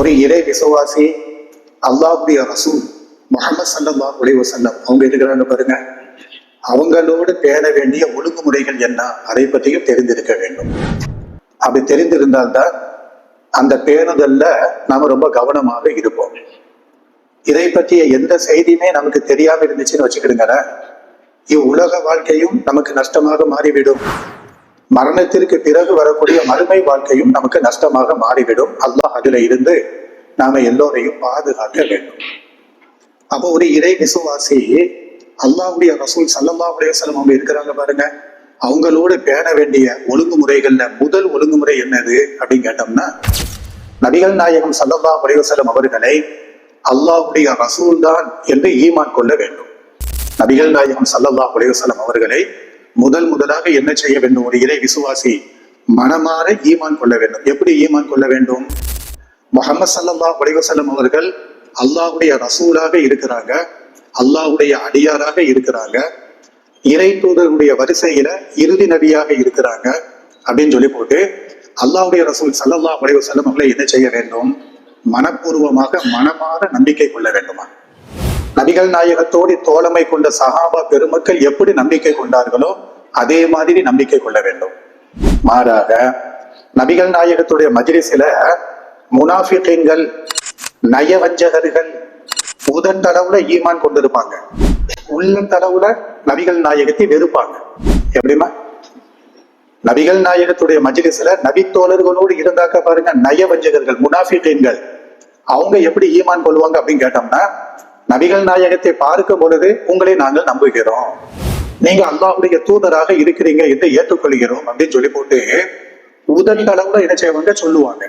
ஒரு இறை விசுவாசி அல்லாஹுடைய ரசூல் முகமது சல்லா அலைஹி வஸல்லம் அவங்க இருக்கிறாங்க பாருங்க. அவங்களோடு பேண வேண்டிய ஒழுங்குமுறைகள் என்ன? அதை பற்றியும் தெரிந்திருக்க வேண்டும். அப்படி தெரிந்திருந்தால்தான் அந்த பேணுதல்ல நாம ரொம்ப கவனமாக இருப்போம். இதை பற்றிய எந்த செய்தியுமே நமக்கு தெரியாம இருந்துச்சுன்னு வச்சுக்கிடுங்க இவ்வுலக வாழ்க்கையும் நமக்கு நஷ்டமாக மாறிவிடும். மரணத்திற்கு பிறகு வரக்கூடிய மறுமை வாழ்க்கையும் நமக்கு நஷ்டமாக மாறிவிடும். அல்லாஹ் அதுல இருந்து நாம எல்லோரையும் பாதுகாக்க வேண்டும். அப்போ ஒரு இறை விசுவாசி அல்லாவுடைய ரசூல் சல்லல்லாவுடைய அலைஹி அவங்க இருக்கிறாங்க பாருங்க. அவங்களோட பேண வேண்டிய ஒழுங்குமுறைகள்ல முதல் ஒழுங்குமுறை என்னது அப்படின்னு கேட்டோம்னா நபிகள் நாயகம் சல்லல்லா அலைஹி அவர்களை அல்லாவுடைய ரசூல் தான் என்று ஈமான் கொள்ள வேண்டும். நபிகள் நாயகம் சல்லல்லா அலைஹி வஸல்லம் அவர்களை முதல் முதலாக என்ன செய்ய வேண்டும்? ஒரு இறை விசுவாசி மனமாற ஈமான் கொள்ள வேண்டும். எப்படி ஈமான் கொள்ள வேண்டும்? முகமது சல்லா அலைஹி அவர்கள் அல்லாஹுடைய ரசூலாக இருக்கிறாங்க. அல்லாஹுடைய அடியாராக இருக்கிறாங்க. இறை தூதருடைய வரிசையில இறுதி நபியாக இருக்கிறாங்க அப்படின்னு சொல்லி போட்டு அல்லாஹ்வுடைய ரசூல் சல்லல்லா அலைஹி வஸல்லம் அவர்களை என்ன செய்ய வேண்டும்? மனப்பூர்வமாக மனமாற நம்பிக்கை கொள்ள வேண்டுமா? நபிகள் நாயகத்தோடு தோழமை கொண்ட சஹாபா பெருமக்கள் எப்படி நம்பிக்கை கொண்டார்களோ அதே மாதிரி நம்பிக்கை கொள்ள வேண்டும். மாறாக நபிகள் நாயகத்துடைய மஜ்லிஸில முனாஃபிகீன்கள் நயவஞ்சகர்கள் உதட்டளவுல ஈமான் கொண்டிருப்பாங்க. உள்ளத்தளவுல நபிகள் நாயகத்தை வெறுப்பாங்க. எப்படிமா நபிகள் நாயகத்துடைய மஜ்லிஸ்ல நபித்தோழர்களோடு இருந்தாக்க பாருங்க நயவஞ்சகர்கள் முனாஃபிகீன்கள் அவங்க எப்படி ஈமான் கொள்வாங்க அப்படின்னு கேட்டோம்னா நபிகள் நாயகத்தை பார்க்கும் பொழுது உங்களை நாங்கள் நம்புகிறோம். நீங்க அல்லாஹ்வுடைய தூதராக இருக்கிறீங்க என்று ஏற்றுக்கொள்கிறோம் அப்படின்னு சொல்லி போட்டு உதட்டளவுல என்ன செய்வாங்க சொல்லுவாங்க.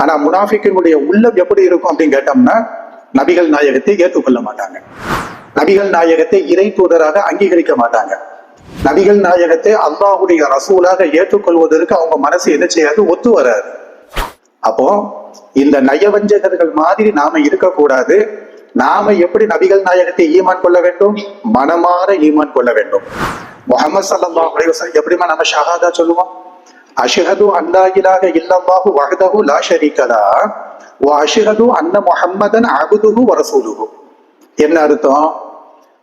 ஆனா முனாஃபிக்கினுடைய உள்ளம் எப்படி இருக்கும் அப்படின்னு கேட்டோம்னா நபிகள் நாயகத்தை ஏற்றுக்கொள்ள மாட்டாங்க. நபிகள் நாயகத்தை இறை தூதராக அங்கீகரிக்க மாட்டாங்க. நபிகள் நாயகத்தை அல்லாஹுடைய ரசூலாக ஏற்றுக்கொள்வதற்கு அவங்க மனசு என்ன செய்யாது? ஒத்து வராது. அப்போ இந்த நயவஞ்சகர்கள் மாதிரி நாம இருக்கக்கூடாது. நாம எப்படி நபிகள் நாயகத்தை ஈமான் கொள்ள வேண்டும்? மனமாற ஈமான் கொள்ள வேண்டும். முகமது சல்லல்லாஹு அலைஹி எப்படிமா நம்ம ஷஹாதா சொல்லுவோம்? அஷஹது அல்லாஹிலாக இலாஹ இல்லல்லாஹு வஹ்தஹு லா ஷரீக ஓ அஷஹது அன்ன முஹம்மதன் அப்துஹு வ என்ன அர்த்தம்?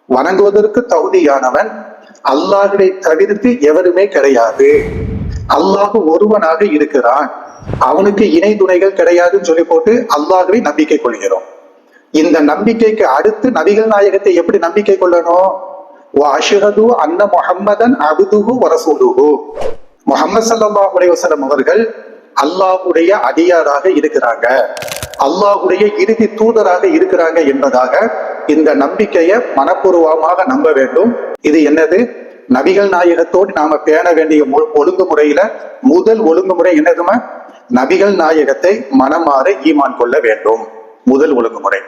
வணங்குவதற்கு தகுதியானவன் அல்லாஹுவை தவிர்த்து எவருமே கிடையாது. அல்லாஹு ஒருவனாக இருக்கிறான். அவனுக்கு இணை துணைகள் கிடையாதுன்னு சொல்லி போட்டு அல்லாஹுவை நம்பிக்கை கொள்கிறோம். இந்த நம்பிக்கைக்கு அடுத்து நபிகள் நாயகத்தை எப்படி நம்பிக்கை கொள்ளணும்? அஷ்ஹது அன்ன முஹம்மதன் அபுதுஹு வரசூலுஹு முகமது சல்லா அலைஹி அவர்கள் அல்லாஹ்வுடைய அடியாராக இருக்கிறாங்க. அல்லாஹ்வுடைய இறுதி தூதராக இருக்கிறாங்க என்பதாக இந்த நம்பிக்கையை மனப்பூர்வமாக நம்ப வேண்டும். இது என்னது? நபிகள் நாயகத்தோடு நாம பேண வேண்டிய ஒழுங்குமுறையில முதல் ஒழுங்குமுறை என்னதுமா? நபிகள் நாயகத்தை மனமாற ஈமான் கொள்ள வேண்டும். முதல் ஒழுங்குமுறை.